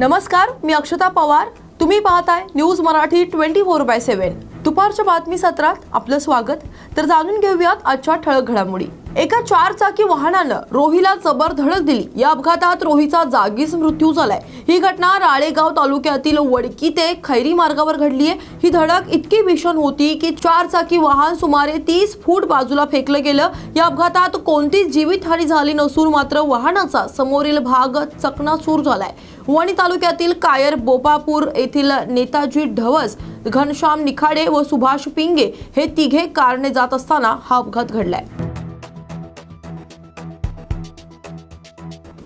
नमस्कार मी अक्षता पवार. तुम्ही पाहताय news Marathi twenty four by seven. दुपारच्या बातमी सत्रात आपलं स्वागत. तर जाणून घेऊयात आजच्या ठळक घडामोडी. एका चार चाकी वाहनानं रोहीला जबर धडक दिली. या अपघातात रोहीचा जागीच मृत्यू झालाय. ही घटना राळेगाव तालुक्यातील वडकी ते खैरी मार्गावर घडली आहे. ही धडक इतकी भीषण होती की चार चाकी वाहन सुमारे तीस फूट बाजूला फेकलं गेलं. या अपघातात कोणतीच जीवितहानी झाली नसून मात्र वाहनाचा समोरील भाग चकनाचूर झालाय. वणी तालुक्यातील कायर बोपापूर येथील नेताजी ढवस घनश्याम निखाडे व सुभाष पिंगे हे तिघे कारणे जात असताना हा अपघात घडलाय.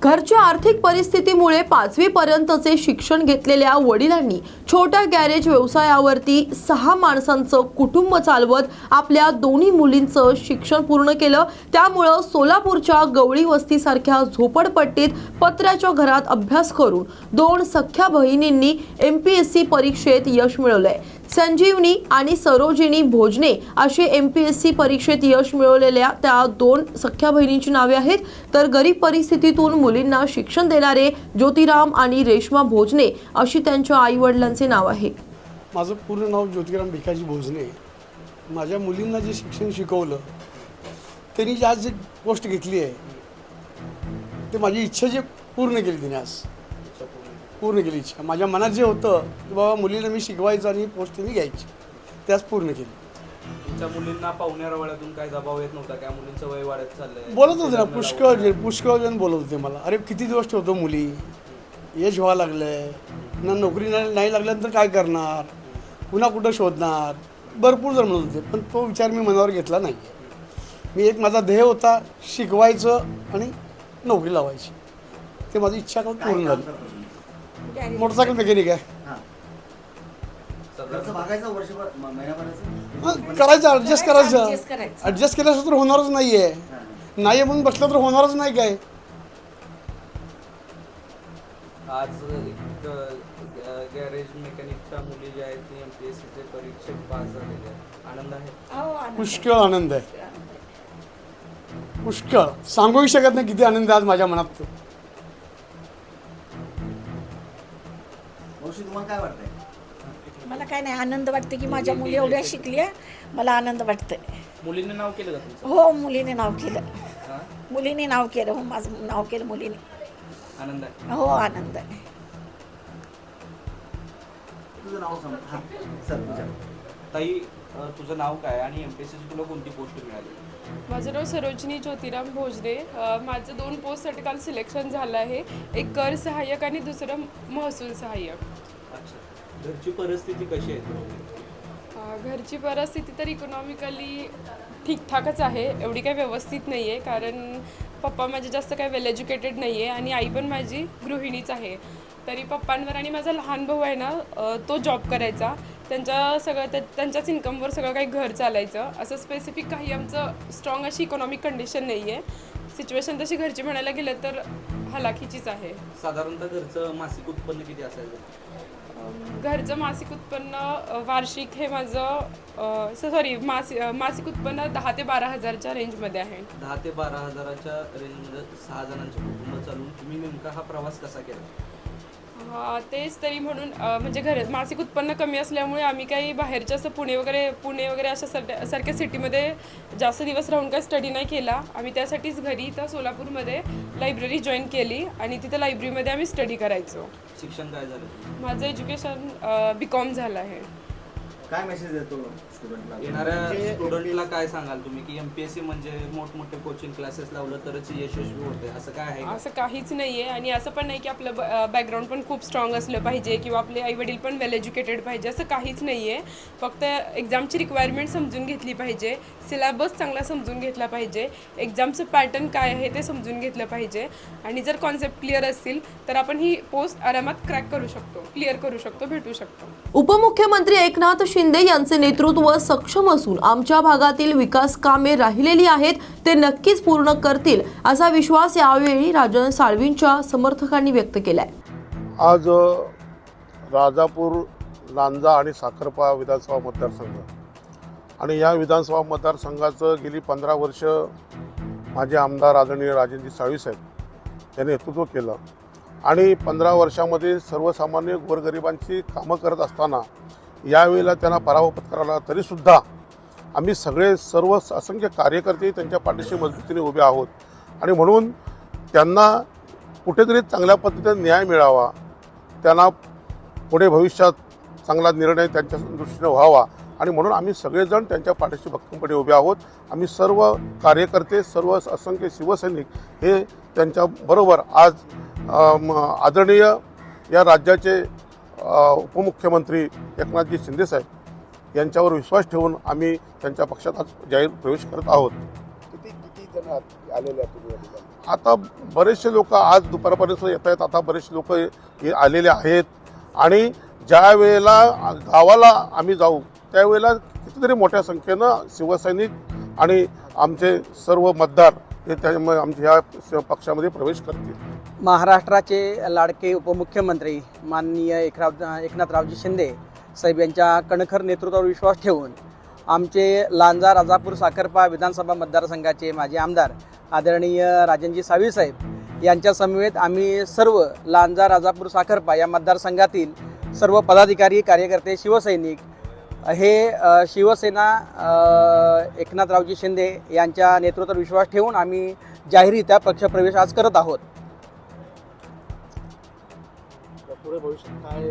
घरच्या आर्थिक परिस्थितीमुळे पाचवी पर्यंतचे शिक्षण घेतलेल्या वडिलांनी छोट्या गॅरेज व्यवसायावरती सहा माणसांचं कुटुंब चालवत आपल्या दोन्ही मुलींचं शिक्षण पूर्ण केलं. त्यामुळं सोलापूरच्या गवळी वस्तीसारख्या झोपडपट्टीत पत्र्याच्या घरात अभ्यास करून दोन सख्या बहिणींनी एम पी एस सी परीक्षेत यश मिळवलंय. संजीवनी आणि सरोजिनी भोजने असे एम पी एस सी परीक्षेत यश मिळवलेल्या त्या दोन सख्या बहिणींची नावे आहेत. तर गरीब परिस्थितीतून मुलींना शिक्षण देणारे ज्योतिराम आणि रेश्मा भोजने अशी त्यांच्या आई वडिलांचे नाव आहे. माझं पूर्ण नाव ज्योतिराम भिकाजी भोजने माझ्या मुलींना जे शिक्षण शिकवलं त्यांनी जी आज जी गोष्ट घेतली आहे ते माझी इच्छा जे पूर्ण केली तिने आज. पूर्ण केली इच्छा. माझ्या मनात जे होतं की बाबा मुलीला मी शिकवायचं आणि पोस्ट त्यांनी घ्यायची. ते आज पूर्ण केली. तुमच्या मुलींना पाहुण्या रवळ्यातून काय दबाव येत नव्हता काय मुलींचं वय वाढत चाललंय. बोलत होते ना पुष्कळ जे पुष्कळ जण बोलत होते मला. अरे किती दिवस ठेवतो मुली? यश व्हावं लागलंय. ना नोकरी नाही नाही लागल्यानंतर काय करणार? पुन्हा कुठं शोधणार? भरपूर जण म्हणत होते पण तो विचार मी मनावर घेतला नाही. मी एक माझा ध्येय होता शिकवायचं आणि नोकरी लावायची. ते माझी इच्छा पूर्ण झाली. मोटरसायकल मेकॅनिक आहे. खर्च भागायचा वर्षभर म- महिन्याभराचं? करायचं ॲडजस्ट करायचं adjust करायचं. ॲडजस्ट केल्याशिवाय तर होणारच नाही आहे नाही आहे म्हणून बसलं तर होणारच नाही काय. आज एक गॅरेज मेकॅनिकच्या मुली ज्या आहेत ती एम पी एस सीचे परीक्षेत पास झालेल्या आहेत. आनंद आहे? हो, आनंद. पुष्कळ आनंद आहे. पुष्कळ. सांगूही शकत नाही किती आनंद आहे आज माझ्या मनात. तो. मावशी तुम्हाला काय वाटतंय? मला काय नाही आनंद वाटते की माझ्या मुली एवढ्या शिकल्या मला आनंद वाटतंय. मुलींनी नाव केलं का तुमचं? हो मुलीने नाव केलं. हा? मुलीने नाव केलं हो माझं नाव केलं मुलीने. आनंद आहे. हो आनंद आहे. तुझं नाव सांग. हां सर विचार. ताई अ, तुझं नाव काय आणि एम पी एस तुला कोणती पोस्ट मिळाली? माझं नाव सरोजिनी ज्योतिराम भोजने अ, माझं दोन पोस्टसाठी काल सिलेक्शन झालं आहे. एक कर सहाय्यक आणि दुसरं महसूल सहाय्यक. अच्छा घरची परिस्थिती कशी आहे अ, घरची परिस्थिती तर इकॉनॉमिकली ठीकठाकच आहे. एवढी काही व्यवस्थित नाही आहे कारण पप्पा माझे जास्त काही वेल एज्युकेटेड नाही आहे आणि आई पण माझी गृहिणीच आहे. तरी पप्पांवर आणि माझा लहान भाऊ आहे ना अ, तो जॉब करायचा. त्यांच्या सगळं त्या त्यांच्याच इन्कमवर सगळं काही घर चालायचं. असं स्पेसिफिक काही आमचं स्ट्रॉंग अशी इकॉनॉमिक कंडिशन नाही आहे सिच्युएशन तशी घरची म्हणायला गेलं तर हलाखीचीच आहे. साधारणतः घरचं मासिक उत्पन्न किती असायचं? घरचं मासिक उत्पन्न वार्षिक हे माझं सॉरी मासिक मासिक उत्पन्न दहा ते बारा हजारच्या रेंजमध्ये आहे. दहा ते बारा हजाराच्या रेंजमध्ये सहा जणांचं कुटुंब चालून तुम्ही नेमका हा प्रवास कसा केला? हा तेच तरी म्हणून अ, म्हणजे घर मासिक उत्पन्न कमी असल्यामुळे आम्ही काही बाहेरच्या असं पुणे वगैरे पुणे वगैरे अशा सर सारख्या सिटीमध्ये जास्त दिवस राहून काही स्टडी नाही केला. आम्ही त्यासाठीच घरी इथं सोलापूरमध्ये लायब्ररी जॉईन केली आणि तिथं लायब्ररीमध्ये आम्ही स्टडी करायचो. शिक्षण काय झालं? माझं एज्युकेशन बी कॉम झालं आहे. काय मेसेज देतो स्टुडंटला येणाऱ्या स्टुडंटला काय सांगाल तुम्ही? की एम पी एस सी म्हणजे मोठमोठे कोचिंग क्लासेस लावलं तरच यशस्वी होते. असं काय आहे का? असं काहीच नाही आहे आणि असं पण नाही की आपलं बॅकग्राऊंड पण खूप स्ट्रॉंग असलं पाहिजे किंवा आपले आईवडील पण वेल एज्युकेटेड पाहिजे. असं काहीच नाही आहे फक्त एक्झामची रिक्वायरमेंट समजून घेतली पाहिजे. सिलेबस चांगला समजून घेतला पाहिजे. एक्झामचं पॅटर्न काय आहे ते समजून घेतलं पाहिजे. आणि जर कॉन्सेप्ट क्लिअर असतील तर आपण ही पोस्ट आरामात क्रॅक करू शकतो. क्लिअर करू शकतो भेटू शकतो. उपमुख्यमंत्री एकनाथ शिंदे यांचे नेतृत्व सक्षम असून आमच्या भागातील विकास कामे राहिलेली आहेत ते नक्कीच पूर्ण करतील असा विश्वास यावेळी राजन साळवींच्या समर्थकांनी व्यक्त केलाय. आज राजापूर लांजा आणि साखरपा विधानसभा मतदारसंघ आणि या विधानसभा मतदारसंघाचं गेली पंधरा वर्ष माझे आमदार आदरणीय राजेंद्र साळवी साहेब यांनी नेतृत्व केलं. आणि पंधरा वर्षामध्ये सर्वसामान्य गोरगरिबांची कामं करत असताना यावेळेला त्यांना पराभव करायला तरीसुद्धा आम्ही सगळे सर्व असंख्य कार्यकर्ते त्यांच्या पाठीशी मजबूतीने उभे आहोत. आणि म्हणून त्यांना कुठेतरी चांगल्या पद्धतीने न्याय मिळावा. त्यांना पुढे भविष्यात चांगला निर्णय त्यांच्या दृष्टीने व्हावा. आणि म्हणून आम्ही सगळेजण त्यांच्या पाठीशी भक्कमपणे उभे आहोत. आम्ही सर्व कार्यकर्ते सर्व असंख्य शिवसैनिक हे त्यांच्याबरोबर आज आदरणीय या राज्याचे उपमुख्यमंत्री एकनाथजी शिंदेसाहेब यांच्यावर विश्वास ठेवून आम्ही त्यांच्या पक्षात आज जाहीर प्रवेश करत आहोत. किती किती जण आलेले? आता बरेचसे लोक आज दुपारपर्यंत येत आहेत. आता बरेचसे लोक आलेले आहेत. आणि ज्या वेळेला गावाला आम्ही जाऊ त्यावेळेला कितीतरी मोठ्या संख्येनं शिवसैनिक आणि आमचे सर्व मतदार हे त्यामुळे आमच्या ह्या पक्षामध्ये प्रवेश करतील. महाराष्ट्राचे लाडके उपमुख्यमंत्री माननीय एकराव एकनाथरावजी शिंदे साहेब यांच्या कणखर नेतृत्वावर विश्वास ठेवून आमचे लांजा राजापूर साखरपा विधानसभा मतदारसंघाचे माजी आमदार आदरणीय राजनजी सावी साहेब यांच्या आम्ही सर्व लांजा राजापूर साखरपा या मतदारसंघातील सर्व पदाधिकारी कार्यकर्ते शिवसैनिक हे शिवसेना एकनाथरावजी शिंदे यांच्या नेतृत्वावर विश्वास ठेवून आम्ही जाहीररित्या पक्षप्रवेश आज करत आहोत. पुढे भविष्यात काय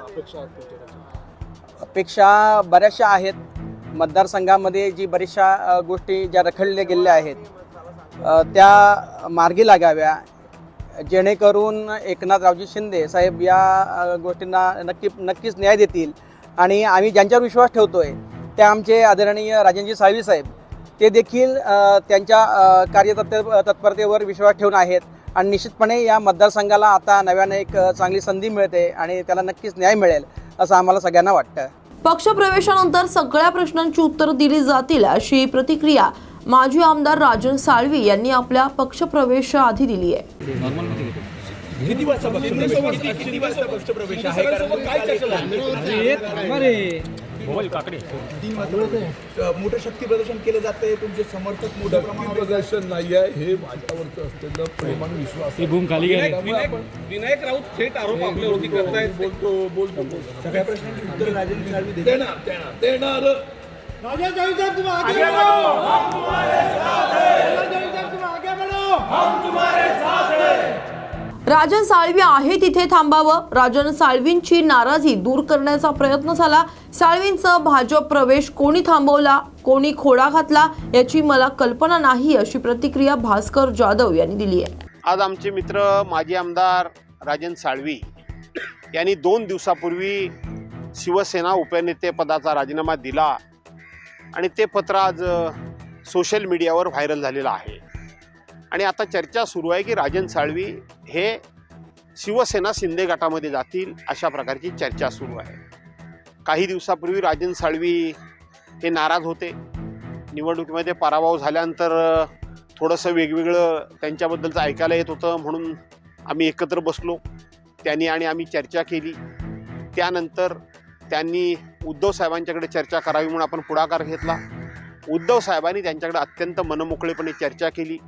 अपेक्षा आहेत तुमच्या अपेक्षा बऱ्याचशा आहेत. मतदारसंघामध्ये जी बऱ्याचशा गोष्टी ज्या रखडल्या गेलेल्या आहेत त्या मार्गी लागाव्या. जेणेकरून एकनाथरावजी शिंदे साहेब या गोष्टींना नक्की नक्कीच न्याय देतील. आणि आम्ही ज्यांच्यावर विश्वास ठेवतो आहे ते आमचे आदरणीय राजनजी साळवी साहेब ते देखील त्यांच्या अ, कार्यतत्पर तत्परतेवर विश्वास ठेवून आहेत. आणि निश्चितपणे या मतदारसंघाला आता नव्याने एक चांगली संधी मिळते आणि त्याला नक्कीच न्याय मिळेल असं आम्हाला सगळ्यांना वाटतं. पक्षप्रवेशानंतर सगळ्या प्रश्नांची उत्तरं दिली जातील अशी प्रतिक्रिया माजी आमदार राजन साळवी यांनी आपल्या पक्षप्रवेशाआधी दिली आहे. मोठं शक्ती प्रदर्शन केलं जाते तुमचे समर्थक मोठ्या प्रमाणावर प्रदर्शन नाही आहे हे माझ्यावरचं असलेलं प्रेम आणि विश्वास आहे. विनायक राऊत थेट आरोप आपल्यावरती करतायत. बोलतो बोलतो सगळ्या प्रश्नांची उत्तर राजेंद्र साळवी देणार देणार देणार. राजन साळवी आहे तिथे थांबावं. राजन साळवींची नाराजी दूर करण्याचा प्रयत्न झाला. साळवींचा भाजप प्रवेश कोणी थांबवला? कोणी खोडा घातला? याची मला कल्पना नाही अशी प्रतिक्रिया भास्कर जाधव यांनी दिली आहे. आज आमचे मित्र माजी आमदार राजन साळवी यांनी दोन दिवसापूर्वी शिवसेना उपनेतेपदाचा राजीनामा दिला. आणि ते पत्र आज सोशल मीडियावर व्हायरल झालेलं आहे. आणि आता चर्चा सुरू आहे की राजन साळवी हे शिवसेना शिंदे गटामध्ये जातील अशा प्रकारची चर्चा सुरू आहे. काही दिवसापूर्वी राजन साळवी हे नाराज होते. निवडणुकीमध्ये पराभव झाल्यानंतर थोडंसं वेगवेगळं त्यांच्याबद्दलचं ऐकायला येत होतं म्हणून आम्ही एकत्र बसलो. त्यांनी आणि आम्ही चर्चा केली. त्यानंतर त्यांनी उद्धव साहेबांच्याकडे चर्चा करावी म्हणून आपण पुढाकार घेतला. उद्धव साहेबांनी त्यांच्याकडे अत्यंत मनमोकळेपणे चर्चा केली.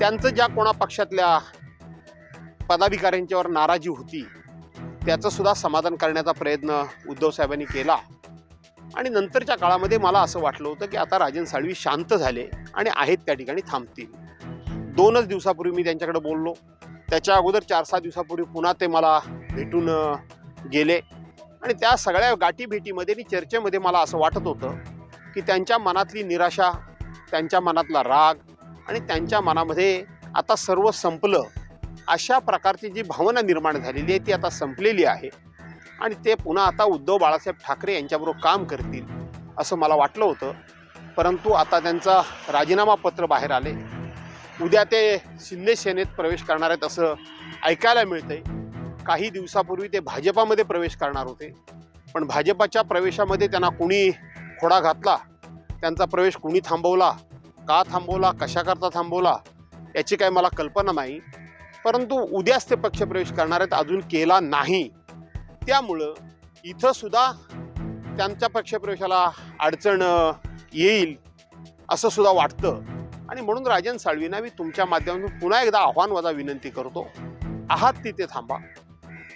त्यांचं ज्या कोणा पक्षातल्या पदाधिकाऱ्यांच्यावर नाराजी होती त्याचं सुद्धा समाधान करण्याचा प्रयत्न उद्धव साहेबांनी केला. आणि नंतरच्या काळामध्ये मला असं वाटलं होतं की आता राजन साळवी शांत झाले आणि आहेत त्या ठिकाणी थांबतील. दोनच दिवसापूर्वी मी त्यांच्याकडे बोललो. त्याच्या अगोदर चार सहा दिवसापूर्वी पुन्हा ते मला भेटून गेले. आणि त्या सगळ्या गाठीभेटीमध्ये आणि चर्चेमध्ये मला असं वाटत होतं की त्यांच्या मनातली निराशा त्यांच्या मनातला राग आणि त्यांच्या मनामध्ये आता सर्व संपलं. अशा प्रकारची जी भावना निर्माण झालेली आहे ती आता संपलेली आहे. आणि ते पुन्हा आता उद्धव बाळासाहेब ठाकरे यांच्याबरोबर काम करतील असं मला वाटलं होतं. परंतु आता त्यांचा राजीनामा पत्र बाहेर आले उद्या ते शिंदे सेनेत प्रवेश करणार आहेत असं ऐकायला मिळतंय. काही दिवसापूर्वी ते भाजपामध्ये प्रवेश करणार होते. पण भाजपाच्या प्रवेशामध्ये त्यांना कुणी खोडा घातला त्यांचा प्रवेश कुणी थांबवला का थांबवला कशाकरता थांबवला याची काही मला कल्पना नाही. परंतु उद्याच ते पक्षप्रवेश करणार आहेत अजून केला नाही. त्यामुळं इथंसुद्धा त्यांच्या पक्षप्रवेशाला अडचण येईल असं सुद्धा वाटतं. आणि म्हणून राजन साळवींना मी तुमच्या माध्यमातून पुन्हा एकदा आव्हान वजा विनंती करतो. आहात तिथे थांबा.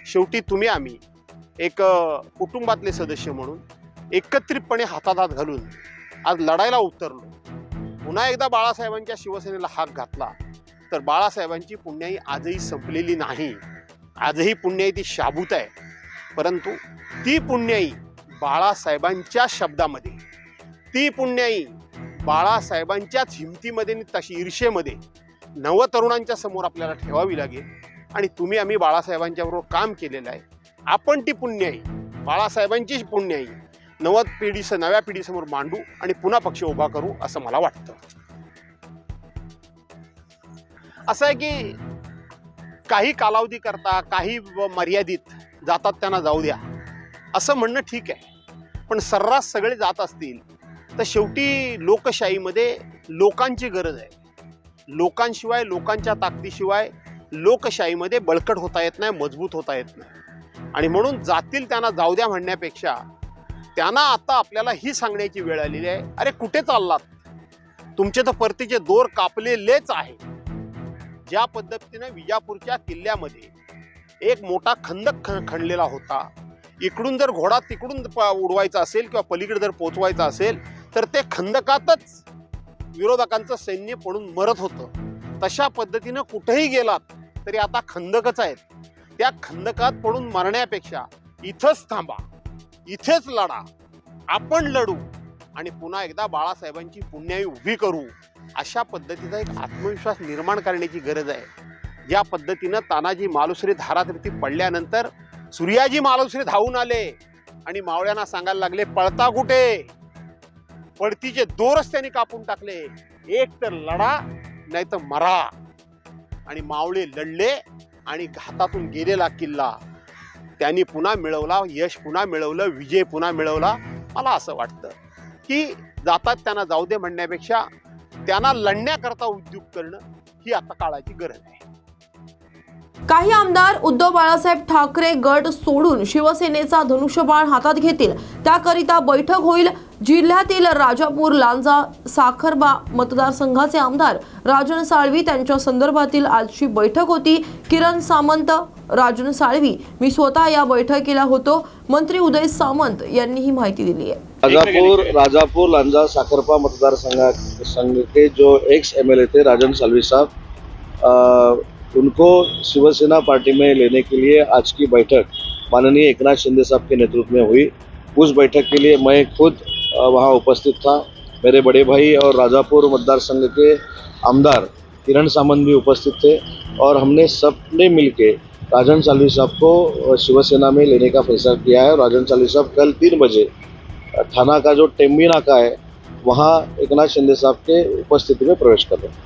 शेवटी तुम्ही आम्ही एक कुटुंबातले सदस्य म्हणून एकत्रितपणे हातात हात घालून आज लढायला उतरलो. पुन्हा एकदा बाळासाहेबांच्या शिवसेनेला हाक घातला तर बाळासाहेबांची पुण्याई आजही संपलेली नाही. आजही पुण्याई ती शाबूत आहे. परंतु ती पुण्याई बाळासाहेबांच्या शब्दामध्ये ती पुण्याई बाळासाहेबांच्याच हिमतीमध्ये आणि तशी ईर्षेमध्ये नवतरुणांच्या समोर आपल्याला ठेवावी लागेल. आणि तुम्ही आम्ही बाळासाहेबांच्याबरोबर काम केलेलं आहे. आपण ती पुण्याई बाळासाहेबांचीच पुण्याई नवद पिढी नव्या पिढीसमोर मांडू आणि पुन्हा पक्ष उभा करू असं मला वाटतं. असं आहे की काही कालावधी करता काही मर्यादित जातात त्यांना जाऊ द्या. असं म्हणणं ठीक आहे. पण सर्रास सगळे जात असतील तर शेवटी लोकशाहीमध्ये लोकांची गरज आहे. लोकांशिवाय लोकांच्या ताकदीशिवाय लोकशाहीमध्ये बळकट होता येत नाही मजबूत होता येत नाही. आणि म्हणून जातील त्यांना जाऊ द्या म्हणण्यापेक्षा त्यांना आता आपल्याला ही सांगण्याची वेळ आलेली आहे. अरे कुठे चाललात? तुमचे तर परतीचे दोर कापलेलेच आहे ज्या पद्धतीनं विजापूरच्या किल्ल्यामध्ये एक मोठा खंदक ख खणलेला होता. इकडून जर घोडा तिकडून प- उडवायचा असेल किंवा पलीकडे जर पोचवायचा असेल तर ते खंदकातच विरोधकांचं सैन्य पडून मरत होतं. तशा पद्धतीनं कुठेही गेलात तरी आता खंदकच आहेत. त्या खंदकात पडून मरण्यापेक्षा इथंच थांबा. इथेच लढा. आपण लढू आणि पुन्हा एकदा बाळासाहेबांची पुण्याई उभी करू अशा पद्धतीचा एक आत्मविश्वास निर्माण करण्याची गरज आहे. ज्या पद्धतीनं तानाजी मालुसरे धारातीर्थी पडल्यानंतर सूर्याजी मालुसरे धावून आले आणि मावळ्यांना सांगायला लागले पळता कुठे? पळतीचे दोरच त्यांनी कापून टाकले. एक तर लढा नाही तर मरा. आणि मावळे लढले आणि घातातून गेलेला किल्ला. त्यांनी पुन्हा मिळवला यश पुन्हा मिळवलं विजय पुन्हा मिळवला. मला असं वाटतं की जातात त्यांना जाऊ दे म्हणण्यापेक्षा त्यांना लढण्याकरता उद्योग करणं ही आता काळाची गरज आहे. काही आमदार उद्धव बाळासाहेब ठाकरे गट सोडून शिवसेनेचा धनुष्यबाण हातात घेतील. त्याकरिता बैठक होईल. जिल्ह्यातील राजापूर लांजा साखरबा मतदारसंघाचे आमदार राजन साळवी त्यांच्या संदर्भातील आजची बैठक होती. किरण सामंत राजन साळवी मी स्वतः या बैठकीला होतो. मंत्री उदय सामंत यांनी ही माहिती दिली आहे. राजापूर राजापूर लांजा साखरपा मतदार संघ के जो एक्स एम एल ए थे राजन सालवी साहब उनको शिवसेना पार्टी में लेने के लिए आज की बैठक माननीय एकनाथ शिंदे साहब के नेतृत्व में हुई। उस बैठक के लिए मैं खुद वहाँ उपस्थित था। मेरे बड़े भाई और राजापुर मतदार संघ के आमदार किरण सामंत भी उपस्थित थे और हमने सबने मिल के राजन सालवी साहब को शिवसेना में लेने का फैसला किया है। और राजन सालवी साहब कल तीन बजे थाना का जो टेम्बी नाका है, वहाँ एक नाथ शिंदे साहब के उपस्थिति में प्रवेश कर रहे हैं।